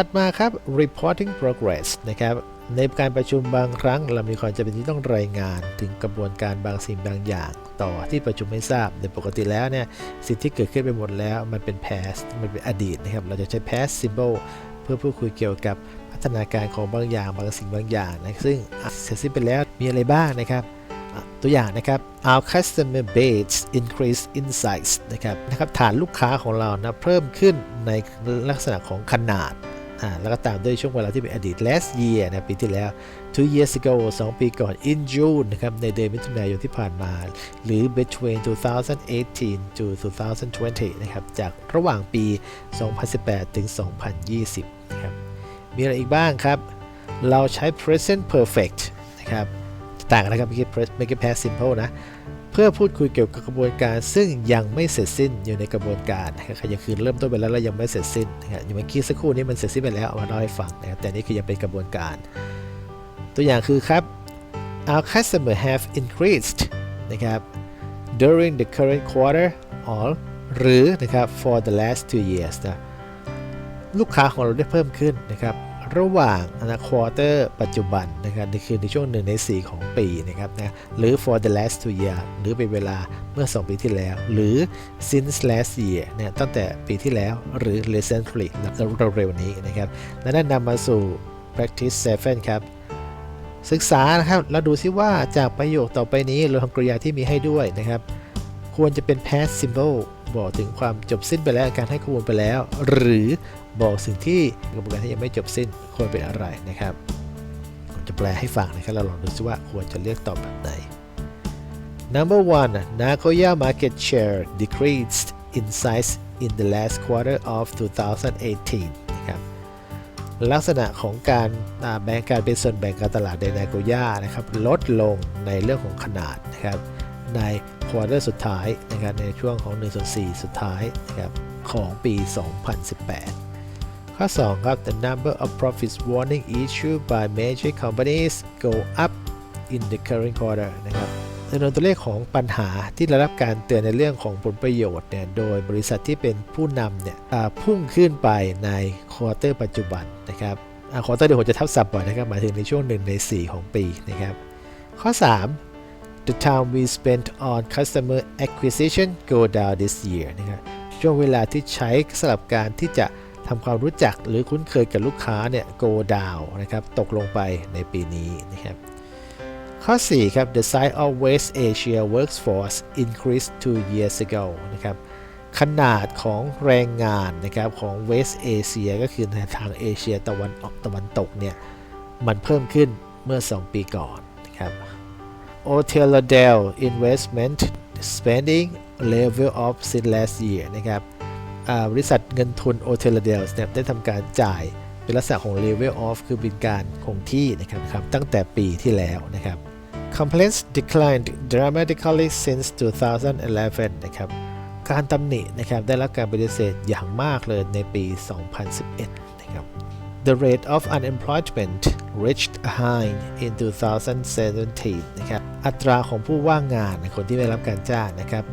ถัดมาครับ reporting progress นะครับในการประชุมบางครั้ง เรามีความจำเป็นที่ต้องรายงานถึงกระบวนการบางสิ่งบางอย่าง ต่อที่ประชุมให้ทราบในปกติแล้วเนี่ยสิ่งที่เกิดขึ้นไปหมดแล้วมันเป็น past มันเป็นอดีตนะครับเราจะใช้ past symbol เพื่อพูดคุยเกี่ยวกับพัฒนาการของบางอย่างบางสิ่งบางอย่างนะซึ่งเสร็จสิ้นไปแล้วมีอะไรบ้างนะครับตัวอย่างนะครับ our customer base increase insights นะครับนะครับฐานลูกค้าของเรานะเพิ่มขึ้นในลักษณะของขนาด อ่าแล้วก็ตามด้วยช่วงเวลาที่เป็นอดีต last year นะปีที่แล้ว two years ago 2 ปีก่อน in June นะครับในเดือนมิถุนายนที่ผ่านมา หรือ between 2018 to 2020 นะครับ จากระหว่างปี 2018 ถึง 2020 นะครับ มีอะไรอีกบ้างครับ เราใช้ present perfect นะครับ ต่างกันนะครับเมื่อกี้ pres- เมื่อกี้ past simple นะ พื่อพูดคุยเกี่ยวกับกระบวนการ ซึ่งยังไม่เสร็จสิ้นอยู่ในกระบวนการนะครับยังคือเริ่มต้นไปแล้วแล้วยังไม่เสร็จสิ้นนะครับอย่างเมื่อกี้สักครู่นี้มันเสร็จสิ้นไปแล้วเอามาเล่าให้ฟังนะครับแต่นี่คือยังเป็นกระบวนการ ตัวอย่างคือครับ our customer have increased นะครับ during the current quarter or หรือนะครับ for the last two years นะลูกค้าของเราได้เพิ่มขึ้นนะครับ ระหว่างนะควอเตอร์ปัจจุบันนะครับนี่คือในช่วงหนึ่งใน 4 ของปีนะครับนะหรือ for the last two year หรือเป็นเวลาเมื่อ 2 ปีที่แล้ว หรือ since last year เนี่ยตั้งแต่ปีที่แล้วหรือ recently เร็วๆนี้นะครับและนั่นนำมาสู่ practice 7ครับศึกษานะครับแล้วดูซิว่าจากประโยคต่อไปนี้เราทำกริยาที่มีให้ด้วยนะครับ ควรจะเป็น past simple บอกถึงความจบสิ้นไปแล้วการให้ข้อมูลไปแล้ว หรือบอกสิ่งที่กระบวนการที่ยังไม่จบสิ้นควรเป็นอะไรนะครับผมจะแปลให้ฟังนะครับเราลองดูซิว่าควรจะเลือกตอบแบบไหน Number one Nagoya market share decreased in size in the last quarter of 2018 นะครับลักษณะของการแบ่งการเป็นส่วนแบ่งการตลาดในนาโกย่านะครับลดลงในเรื่องของขนาดนะครับ ในควอเตอร์สุดท้ายนะครับในช่วงของ1ส่วน4สุดท้ายนะครับของปี 2018 ข้อ 2 ครับ the number of profits warning issued by major companies go up in the current quarter นะครับจำนวนตัวเลขของปัญหาที่ได้รับการเตือนในเรื่องของผลประโยชน์เนี่ยโดยบริษัทที่เป็นผู้นำเนี่ยพุ่งขึ้นไปในควอเตอร์ปัจจุบันนะครับควอเตอร์เดี๋ยวผมจะทับศัพท์บ่อยนะครับหมายถึงในช่วง1ใน 4 ของปีนะครับข้อ 3 the time we spent on customer acquisition go down this year นะครับช่วงเวลาที่ใช้สำหรับการที่จะทำความรู้จักหรือคุ้นเคยกับลูกค้าเนี่ย go down นะครับ ตกลงไปในปีนี้นะครับ ข้อ 4 ครับ the size of West Asia workforce increased two years ago นะครับ ขนาดของแรงงานนะครับของ West Asia ก็คือในทางเอเชียตะวันออกตะวันตกเนี่ย มันเพิ่มขึ้นเมื่อ 2 ปีก่อนนะครับ o t e l d e l investment spending level of since last year นะครับบริษัทเงินทุน o t e l d e l เนี่ยได้ทำการจ่ายเป็นลักษณะของ level of คือเป็นการคงที่นะครับครับตั้งแต่ปีที่แล้วนะครับ Complaints declined dramatically since 2011 นะครับการตำหนินะครับได้รับการปฏิเสธอย่างมากเลยในปี 2011 นะครับ The rate of unemployment reached a high in 2017 นะครับ อัตราของผู้ว่างงานคนที่ไม่รับการจ้างนะครับ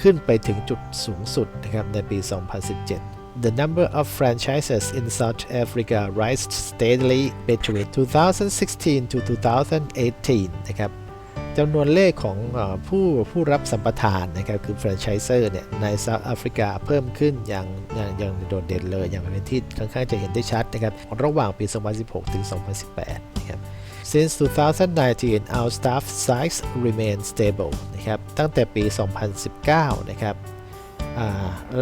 ขึ้นไปถึงจุดสูงสุดนะครับในปี 2017 The number of franchises in South Africa rised steadily between 2016 to 2018 นะครับ จำนวนเลขของผู้ผู้รับสัมปทานนะครับคือแฟรนไชเซอร์เนี่ยในเซาท์แอฟริกาเพิ่มขึ้นอย่างอย่างอย่างโดดเด่นเลย อย่างเป็นที่ค่อนข้างจะเห็นได้ชัดนะครับระหว่างปี 2016 ถึง 2018 นะครับ Since 2019 our staff size remain stable นะครับตั้งแต่ปี 2019 นะครับ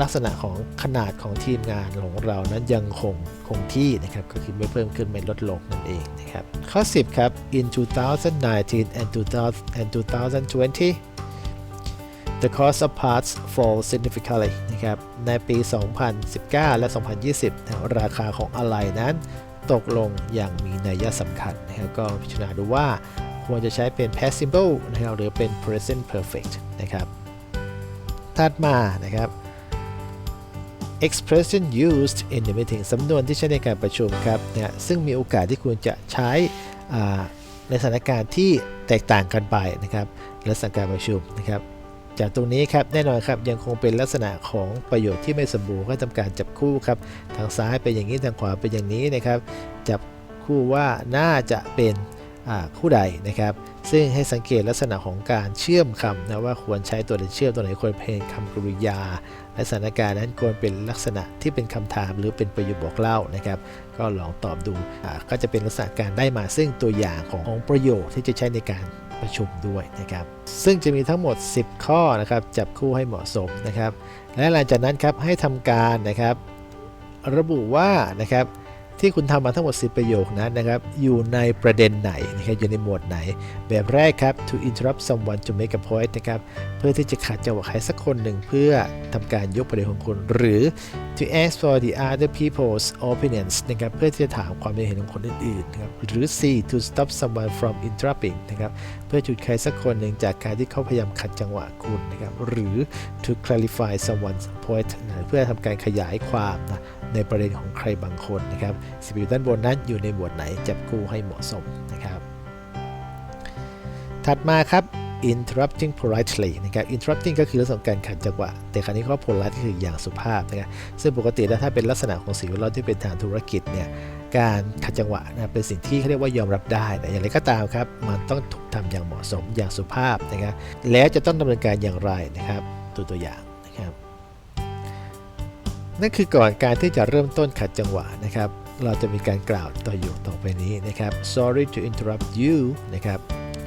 ลักษณะของขนาดของทีมงานของเรานั้นยังคงคงที่นะครับก็คือไม่เพิ่มขึ้นไม่ลดลงนั่นเองนะครับข้อ 10 ครับ in 2019 and 2020 the cost of parts fall significantly นะครับ ในปี 2019 และ 2020นะราคาของอะไหล่นั้น ตกลงอย่างมีนัยสำคัญนะครับ ก็พิจารณาดูว่าควรจะใช้เป็น past simple นะครับหรือเป็น present perfect นะครับ ถัดมานะครับ expression used in the meeting สำนวนที่ใช้ในการประชุมครับเนี่ยซึ่งมีโอกาสที่ควรจะใช้ในสถานการณ์ที่แตกต่างกันไปนะครับและสถานการประชุมนะครับ จากตรงนี้ครับแน่นอนครับยังคงเป็นลักษณะของประโยคที่ไม่สมบูรณ์ก็ทำการจับคู่ครับทางซ้ายเป็นอย่างนี้ทางขวาเป็นอย่างนี้นะครับ จับคู่ว่าน่าจะเป็น คู่ใดนะครับ ซึ่งให้สังเกตลักษณะของการเชื่อมคำนะว่าควรใช้ตัวไหนเชื่อมตัวไหนควรเป็นคำกริยาและสถานการณ์นั้นควรเป็นลักษณะที่เป็นคำถามหรือเป็นประโยคบอกเล่านะครับ ก็ลองตอบดูก็จะเป็นลักษณะการได้มาซึ่งตัวอย่างของของประโยคที่จะใช้ในการประชุมด้วยนะครับ ซึ่งจะมีทั้งหมด 10 ข้อนะครับ จับคู่ให้เหมาะสมนะครับ และหลังจากนั้นครับให้ทำการนะครับ ระบุว่านะครับ ที่คุณทำมาทั้งหมด 10 ประโยคนั้นนะครับ อยู่ในประเด็นไหนนะครับอยู่ในหมวดไหน แบบแรกครับ to interrupt someone to make a point นะครับ เพื่อที่จะขัดจังหวะใครสักคนหนึ่งเพื่อทำการยกประเด็นของคุณหรือ to ask for the other people's opinions นะครับเพื่อที่จะถามความเห็นของคนอื่นๆนะครับหรือ C to stop someone from interrupting นะครับเพื่อจุดใครสักคนหนึ่งจากการที่เขาพยายามขัดจังหวะคุณนะครับหรือ to clarify someone's point นะเพื่อทำการขยายความนะ ในประเด็นของใครบางคนนะครับสิบอยู่ด้านบนนั้นอยู่ในหมวดไหนจับคู่ให้เหมาะสมนะครับ ถัดมาครับ interrupting politely นะครับ interrupting ก็คือลักษณะของการขัดจังหวะ แต่คราวนี้เขา polite ก็คืออย่างสุภาพนะครับ ซึ่งปกติแล้วถ้าเป็นลักษณะของสิ่งแวดล้อมที่เป็นทางธุรกิจเนี่ย การขัดจังหวะนะเป็นสิ่งที่เขาเรียกว่ายอมรับได้ แต่อย่างไรก็ตามครับ มันต้องถูกทำอย่างเหมาะสมอย่างสุภาพนะครับ แล้วจะต้องดำเนินการอย่างไรนะครับ ตัวตัวอย่างนะครับ นั่นคือก่อนการที่จะเริ่มต้นขัดจังหวะนะครับ เราจะมีการกล่าวต่ออยู่ต่อไปนี้นะครับ sorry to interrupt you นะครับ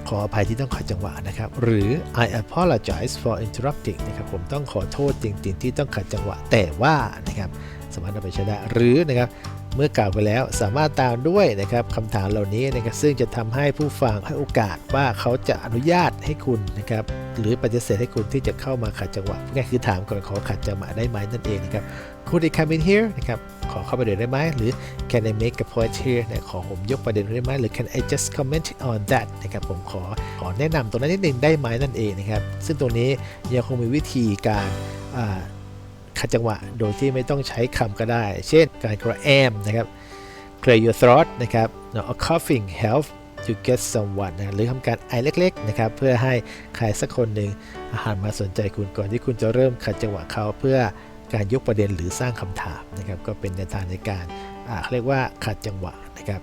ขออภัยที่ต้องขัดจังหวะนะครับ หรือ I apologize for interrupting นะครับ ผมต้องขอโทษจริง ๆ ที่ต้องขัดจังหวะ แต่ว่านะครับ สามารถนำไปใช้ได้ หรือนะครับ เมื่อกล่าวไปแล้วสามารถตามด้วยนะครับคำถามเหล่านี้นะครับซึ่งจะทำให้ผู้ฟังให้โอกาสว่าเขาจะอนุญาตให้คุณนะครับหรือปฏิเสธให้คุณที่จะเข้ามาขัดจังหวะง่ายคือถามก่อนขอขัดจังหวะได้ไหมนั่นเองนะครับ Could I come in here นะครับขอเข้าไปเดี๋ยได้ไหมหรือ Can I make a point here นะขอผมยกประเด็นได้ไหมหรือ Can I just comment on that นะครับผมขอขอแนะนำตรงนั้นนิดนึงได้ไหมนั่นเองนะครับซึ่งตรงนี้ยังคงมีวิธีการอ่า ขัดจังหวะโดยที่ไม่ต้องใช้คำก็ได้ เช่นการกระแอมนะครับ clear your throat นะครับ a coughing help to get someone นะหรือทำการไอเล็กๆนะครับเพื่อให้ใครสักคนหนึ่งหันมาสนใจคุณก่อนที่คุณจะเริ่มขัดจังหวะเขาเพื่อการยกประเด็นหรือสร้างคำถามนะครับก็เป็นแนวทางในการเขาเรียกว่าขัดจังหวะนะครับ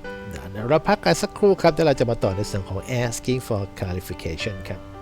เดี๋ยวเราพักกันสักครู่ครับแล้วเราจะมาต่อในส่วนของ asking for clarification ครับ